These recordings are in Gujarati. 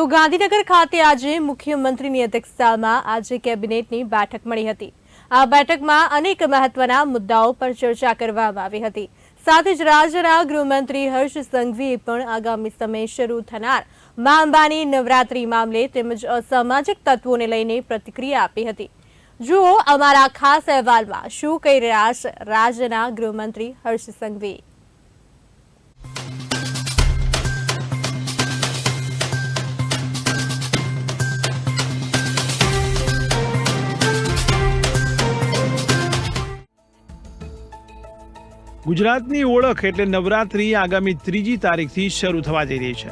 તો ગાંધીનગર ખાતે આજે મુખ્યમંત્રીની અધ્યક્ષતામાં આજે કેબિનેટની બેઠક મળી હતી. આ બેઠકમાં અનેક મહત્વના મુદ્દાઓ પર ચર્ચા કરવામાં આવી હતી. સાથે જ રાજ્યના ગૃહમંત્રી હર્ષ સંઘવીએ પણ આગામી સમયે શરૂ થનાર મા અંબાની નવરાત્રી મામલે તેમજ અસામાજિક તત્વોને લઈને પ્રતિક્રિયા આપી હતી. જુઓ અમારા ખાસ અહેવાલમાં શું કહી રહ્યા છે રાજ્યના ગૃહમંત્રી હર્ષ સંઘવી. ગુજરાતની ઓળખ એટલે નવરાત્રિ આગામી ત્રીજી તારીખથી શરૂ થવા જઈ રહી છે.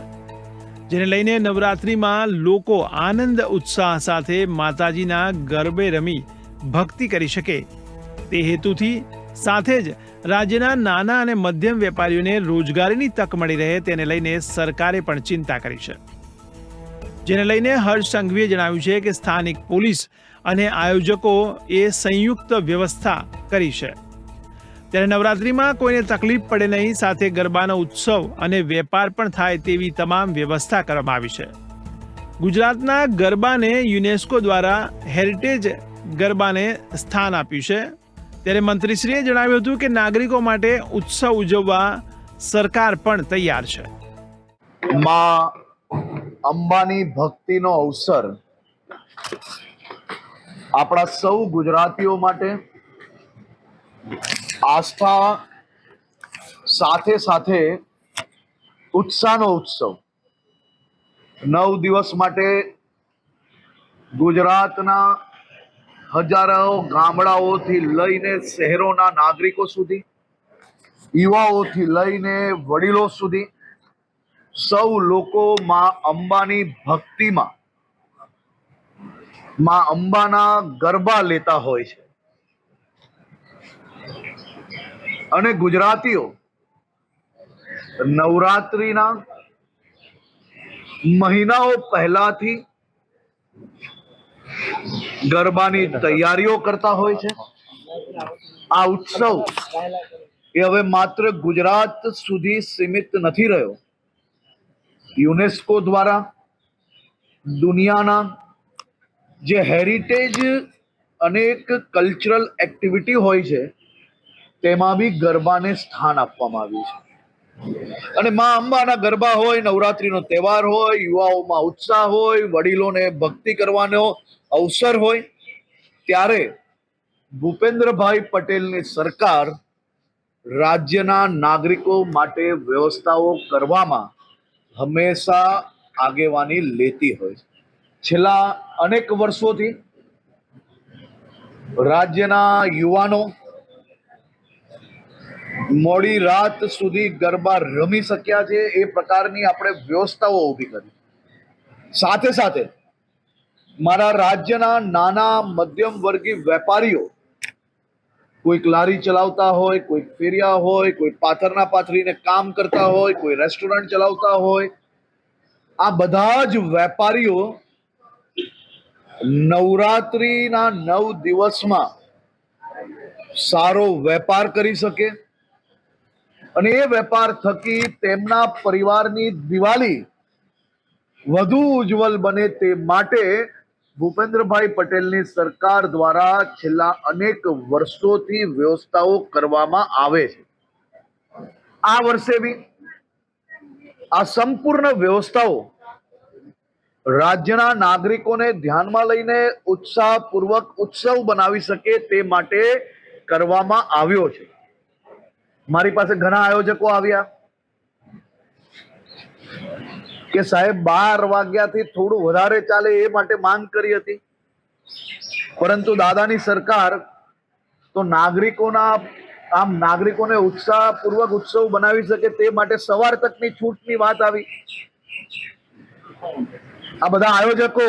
જેને લઈને નવરાત્રિમાં લોકો આનંદ, ઉત્સાહ સાથે માતાજીના ગરબે રમી ભક્તિ કરી શકે. તે હેતુથી સાથે જ રાજ્યના નાના અને મધ્યમ વેપારીઓને રોજગારીની તક મળી રહે તેને લઈને સરકારે પણ ચિંતા કરી છે. જેને લઈને હર્ષ સંઘવીએ જણાવ્યું છે કે સ્થાનિક પોલીસ અને આયોજકો એ સંયુક્ત વ્યવસ્થા કરી છે. ત્યારે નવરાત્રિમાં કોઈને તકલીફ પડે નહીં, સાથે ગરબાનો ઉત્સવ અને વેપાર પણ થાય તેવી તમામ વ્યવસ્થા કરવામાં આવી છે. ગુજરાતના ગરબાને યુનેસ્કો દ્વારા હેરિટેજ ગરબાને સ્થાન આપ્યું છે. ત્યારે મંત્રીશ્રીએ જણાવ્યું હતું કે નાગરિકો માટે ઉત્સવ ઉજવવા સરકાર પણ તૈયાર છે. માં અંબાની ભક્તિનો અવસર આપણા સૌ ગુજરાતીઓ માટે આસ્થા સાથે સાથે ઉત્સાહનો ઉત્સવ. નવ દિવસ માટે ગુજરાતના હજારો ગામડાઓથી લઈને શહેરોના નાગરિકો સુધી, યુવાઓથી લઈને વડીલો સુધી, સૌ લોકો માં અંબાની ભક્તિમાં, માં અંબાના ગરબા લેતા હોય છે. અને ગુજરાતીઓ, નવરાત્રિના મહિનાઓ પહેલાથી ગરબાની તૈયારીઓ કરતા હોય છે. આ ઉત્સવ એ હવે માત્ર ગુજરાત સુધી સીમિત નથી રહ્યો. યુનેસ્કો દ્વારા દુનિયાના જે હેરિટેજ અનેક કલ્ચરલ એક્ટિવિટી હોય છે તેમાં બી ગરબાને સ્થાન આપવામાં આવ્યું છે. અને મા અંબાના ગરબા હોય, નવરાત્રીનો તહેવાર હોય, યુવાઓમાં ઉત્સાહ હોય, વડીલોને ભક્તિ કરવાનો અવસર હોય, ત્યારે ભૂપેન્દ્રભાઈ પટેલની સરકાર રાજ્યના નાગરિકો માટે વ્યવસ્થાઓ કરવામાં હંમેશા આગેવાની લેતી હોય છે. છેલ્લા અનેક વર્ષોથી રાજ્યના યુવાનો મોડી રાત સુધી ગરબા રમી શક્યા છે એ પ્રકારની આપણે વ્યવસ્થાઓ ઊભી કરી. સાથે સાથે મારા રાજ્યના નાના મધ્યમ વર્ગી વેપારીઓ કોઈક લારી ચલાવતા હોય, કોઈક ફેરિયા હોય, કોઈ પાથરના પાથરીને કામ કરતા હોય, કોઈ રેસ્ટોરન્ટ ચલાવતા હોય, આ બધા જ વેપારીઓ નવરાત્રિના નવ દિવસમાં સારો વેપાર કરી શકે અને એ વેપાર થકી તેમના પરિવારની દિવાળી વધુ ઉજ્જવલ બને તે માટે ભૂપેન્દ્રભાઈ પટેલની સરકાર દ્વારા છેલ્લા અનેક વર્ષોથી વ્યવસ્થાઓ કરવામાં આવે છે. આ વર્ષે બી આ સંપૂર્ણ વ્યવસ્થાઓ રાજ્યના નાગરિકોને ધ્યાનમાં લઈને ઉત્સાહપૂર્વક ઉત્સવ બનાવી શકે તે માટે કરવામાં આવ્યો છે. મારી પાસે ઘણા આયોજકો આવ્યા કે સાહેબ, બાર વાગ્યાથી થોડું વધારે ચાલે એ માટે માંગ કરી હતી. પરંતુ દાદાની સરકાર તો નાગરિકોના, આમ નાગરિકોને ઉત્સાહપૂર્વક ઉત્સવ બનાવી શકે તે માટે સવાર તકની છૂટની વાત આવી. આ બધા આયોજકો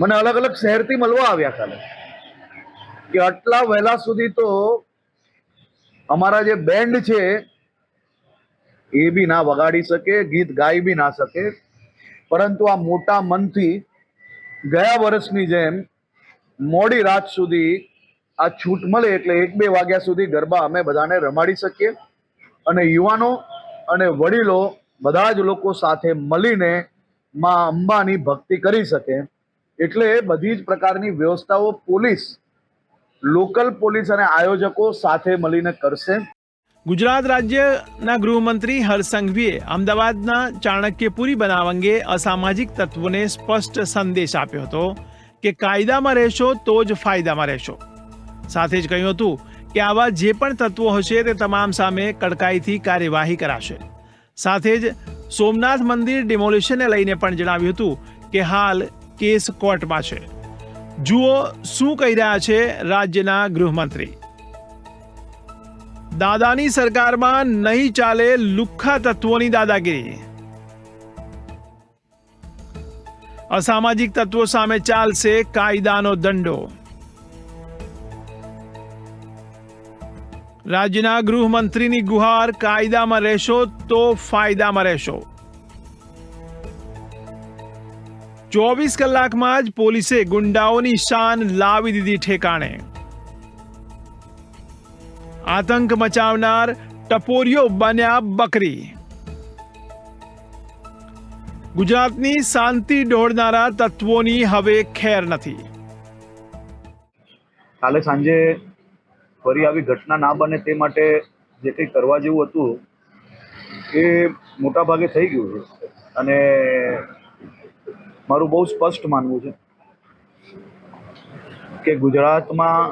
મને અલગ અલગ શહેરથી મળવા આવ્યા કાલે. કે આટલા વહેલા સુધી તો અમારા જે બેન્ડ છે, એ બી ના વગાડી શકે, ગીત ગાઈ બી ના શકે. પરંતુ આ મોટા મનથી ગયા વર્ષની જેમ મોડી રાત સુધી આ છૂટ મળે એટલે એક બે વાગ્યા સુધી ગરબા અમે બધાને રમાડી શકીએ. અને યુવાનો અને વડીલો બધા જ લોકો સાથે મળીને માં અંબાની ભક્તિ કરી શકે. એટલે બધી જ પ્રકારની વ્યવસ્થાઓ પોલીસ લોકલ પોલીસ અને આયોજકો સાથે મળીને કરશે. ગુજરાત રાજ્યના ગૃહમંત્રી હરસંઘવીએ અમદાવાદના ચાણક્યપુરી બનાવ અંગે અસામાજિક તત્વોને સ્પષ્ટ સંદેશ આપ્યો હતો કે કાયદામાં રહેશો તો જ ફાયદામાં રહેશો. સાથે જ કહ્યું હતું કે આવા જે પણ તત્વો હશે તે તમામ સામે કડકાઈથી કાર્યવાહી કરાશે. સાથે જ સોમનાથ મંદિર ડિમોલિશનને લઈને પણ જણાવ્યું હતું કે હાલ કેસ કોર્ટમાં છે. જુઓ શું કહી રહ્યા છે રાજ્યના ગૃહમંત્રી. દાદાની સરકારમાં નહીં ચાલે લુખ્ખા તત્વોની દાદાગીરી. અસામાજિક તત્વો સામે ચાલશે કાયદાનો દંડો. રાજ્યના ગૃહમંત્રીની ગુહાર કાયદામાં રહેશો તો ફાયદામાં રહેશો. ચોવીસ કલાકમાં જ પોલીસે ગુંડાઓની શાન લાવી દીધી ઠેકાણે. આતંક મચાવનાર ટપોરીઓ બન્યા બકરી. ગુજરાતની શાંતિ ડોળનારા તત્વોની હવે ખેર નથી. કાલે સાંજે ફરી આવી ઘટના ના બને તે માટે જે કંઈ કરવા જેવું હતું, એ મોટા ભાગે થઈ ગયું છે. અને મારું બહુ સ્પષ્ટ માનવું છે કે ગુજરાતમાં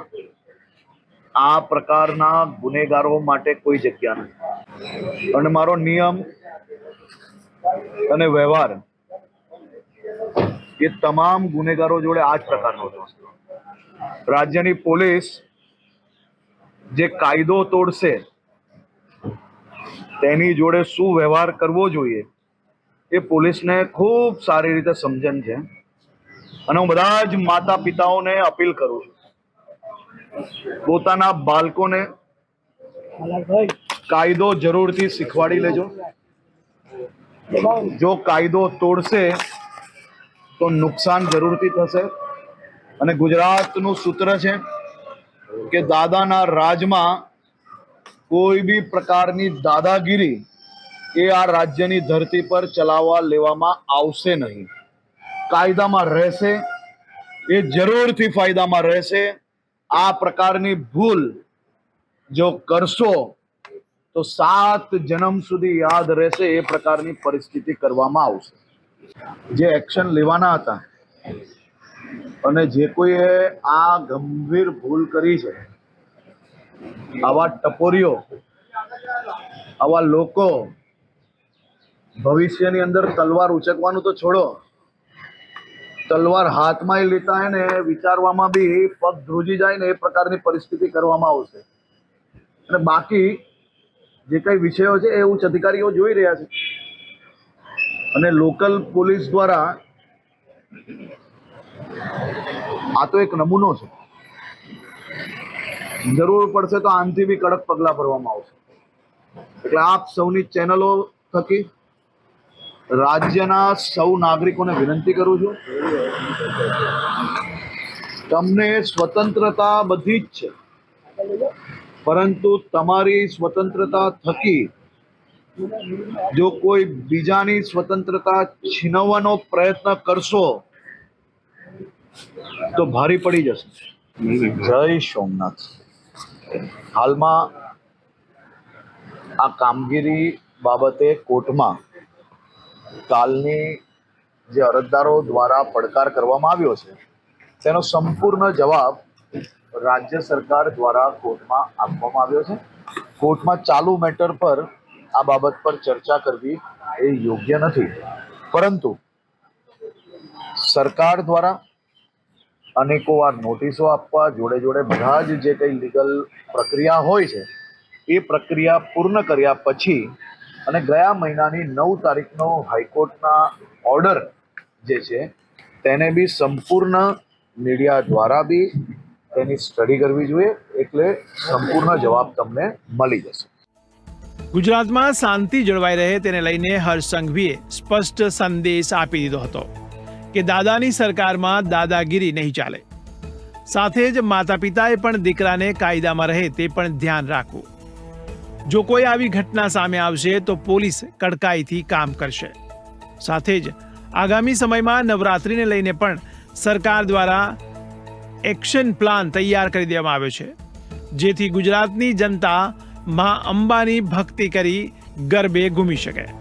આ પ્રકારના ગુનેગારો માટે કોઈ જગ્યા નથી. અને મારો નિયમ અને વ્યવહાર એ તમામ ગુનેગારો જોડે આ જ પ્રકારનો હતો. રાજ્યની પોલીસ જે કાયદો તોડશે તેની જોડે શું વ્યવહાર કરવો જોઈએ એ પોલીસને ખૂબ સારી રીતે સમજણ છે. અને હું બધા જ માતા પિતાઓને અપીલ કરું છું. પોતાના બાળકોને કાયદો જરૂરથી શીખવાડી લેજો. જો કાયદો તોડશે, તો નુકસાન જરૂરથી થશે. અને ગુજરાતનું સૂત્ર છે કે દાદાના રાજમાં કોઈ બી પ્રકારની દાદાગીરી એ આ રાજ્યની ધરતી પર ચલાવવા લેવામાં આવશે નહીં. કાયદામાં રહેશે, એ જરૂરથી ફાયદામાં રહેશે. આ પ્રકારની ભૂલ જો કરશો, તો સાત જન્મ સુધી યાદ રહેશે, એ પ્રકારની પરિસ્થિતિ કરવામાં આવશે. જે એક્શન લેવાના હતા અને જે કોઈએ આ ગંભીર ભૂલ કરી છે, આવા ટપોરીઓ, આવા લોકો ભવિષ્યની અંદર તલવાર ઉચકવાનું તો છોડો. તલવાર હાથમાં લેતા હોય ને વિચારવામાં બી પગ ધ્રુજી જાય ને એ પ્રકારની પરિસ્થિતિ કરવામાં આવશે. અને બાકી જે કઈ વિષયો છે એ ઉચ્ચ અધિકારીઓ જોઈ રહ્યા છે. અને લોકલ પોલીસ દ્વારા આ તો એક નમૂનો છે. જરૂર પડશે તો આનથી બી કડક પગલાં ભરવામાં આવશે. એટલે આપ સૌની ચેનલો થકી રાજ્યના સૌ નાગરિકોને વિનંતી કરું છું. તમને સ્વતંત્રતા બધી જ છે. પરંતુ તમારી સ્વતંત્રતા થકી જો કોઈ બીજાની સ્વતંત્રતા છીનવવાનો પ્રયત્ન કરશો, તો ભારી પડી જશે. જય સોમનાથ. હાલમાં આ કામગીરી બાબતે કોર્ટમાં કાલની જે અરજદારો દ્વારા પડકાર કરવામાં આવ્યો છે, તેનો સંપૂર્ણ જવાબ રાજ્ય સરકાર દ્વારા કોર્ટમાં આપવામાં આવ્યો છે. કોર્ટમાં ચાલુ મેટર પર આ બાબત પર ચર્ચા કરવી એ યોગ્ય નથી. પરંતુ સરકાર દ્વારા અનેકો વાર નોટિસો આપવા જોડે જોડે બધા જ જે કંઈ લીગલ પ્રક્રિયા હોય છે, એ પ્રક્રિયા પૂર્ણ કર્યા પછી અને ગયા મહિનાની નવ તારીખનો હાઈકોર્ટના ઓર્ડર જે છે, તેને બી સંપૂર્ણ મીડિયા દ્વારા બી તેની સ્ટડી કરવી જોઈએ, એટલે સંપૂર્ણ જવાબ તમને મળી જશે. ગુજરાતમાં શાંતિ જળવાઈ રહે તેને લઈને હર્ષ સંઘવીએ સ્પષ્ટ સંદેશ આપી દીધો હતો કે દાદાની સરકારમાં દાદાગીરી નહીં ચાલે. સાથે જ માતા પિતાએ પણ દીકરાને કાયદામાં રહે તે પણ ધ્યાન રાખવું. જો કોઈ આવી ઘટના સામે આવશે, તો પોલીસ કડકાઈથી કામ કરશે. સાથે જ આગામી સમયમાં નવરાત્રિને લઈને પણ સરકાર દ્વારા એક્શન પ્લાન તૈયાર કરી દેવામાં આવ્યો છે. જેથી ગુજરાતની જનતા મા અંબાની ભક્તિ કરી ગરબે ઘૂમી શકે.